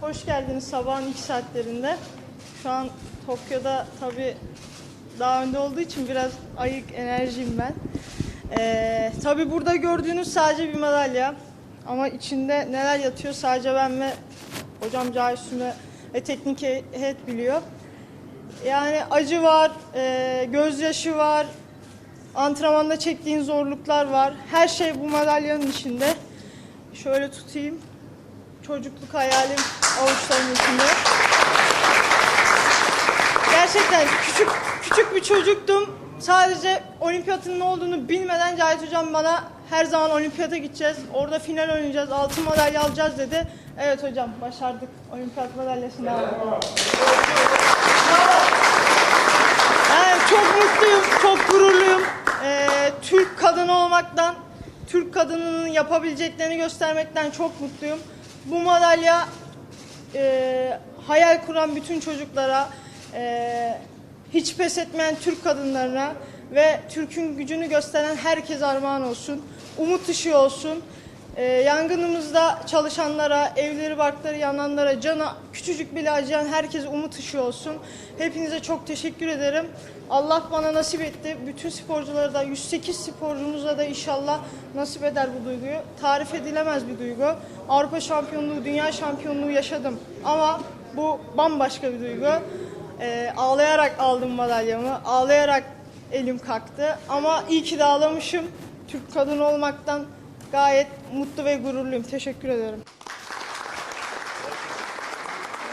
Hoş geldiniz sabahın ilk saatlerinde. Şu an Tokyo'da tabii daha önde olduğu için biraz ayık enerjiyim ben. Ee, tabii burada gördüğünüz sadece bir madalya. Ama içinde neler yatıyor sadece ben ve hocam Cahit ve teknik heyet biliyor. Yani acı var, e, gözyaşı var, antrenmanda çektiğin zorluklar var. Her şey bu madalyanın içinde. Şöyle tutayım. Çocukluk hayalim avuçlarımın içinde. Gerçekten küçük küçük bir çocuktum. Sadece olimpiyatın ne olduğunu bilmeden Cahit Hocam bana her zaman olimpiyata gideceğiz. Orada final oynayacağız. Altın madalya alacağız dedi. Evet hocam başardık. Olimpiyat madalyasını aldık. Yani çok mutluyum, çok gururluyum. Ee, Türk kadını olmaktan, Türk kadınının yapabileceklerini göstermekten çok mutluyum. Bu madalya e, hayal kuran bütün çocuklara, e, hiç pes etmeyen Türk kadınlarına ve Türk'ün gücünü gösteren herkese armağan olsun. Umut ışığı olsun. E, yangınımızda çalışanlara, evleri barkları yananlara, cana küçücük bile acıyan herkese umut ışığı olsun. Hepinize çok teşekkür ederim. Allah bana nasip etti. Bütün sporculara da 108 sporcumuza da inşallah nasip eder bu duyguyu. Tarif edilemez bir duygu. Avrupa şampiyonluğu, dünya şampiyonluğu yaşadım. Ama bu bambaşka bir duygu. Ee, ağlayarak aldım madalyamı. Ağlayarak elim kalktı. Ama iyi ki de ağlamışım. Türk kadını olmaktan gayet mutlu ve gururluyum. Teşekkür ederim.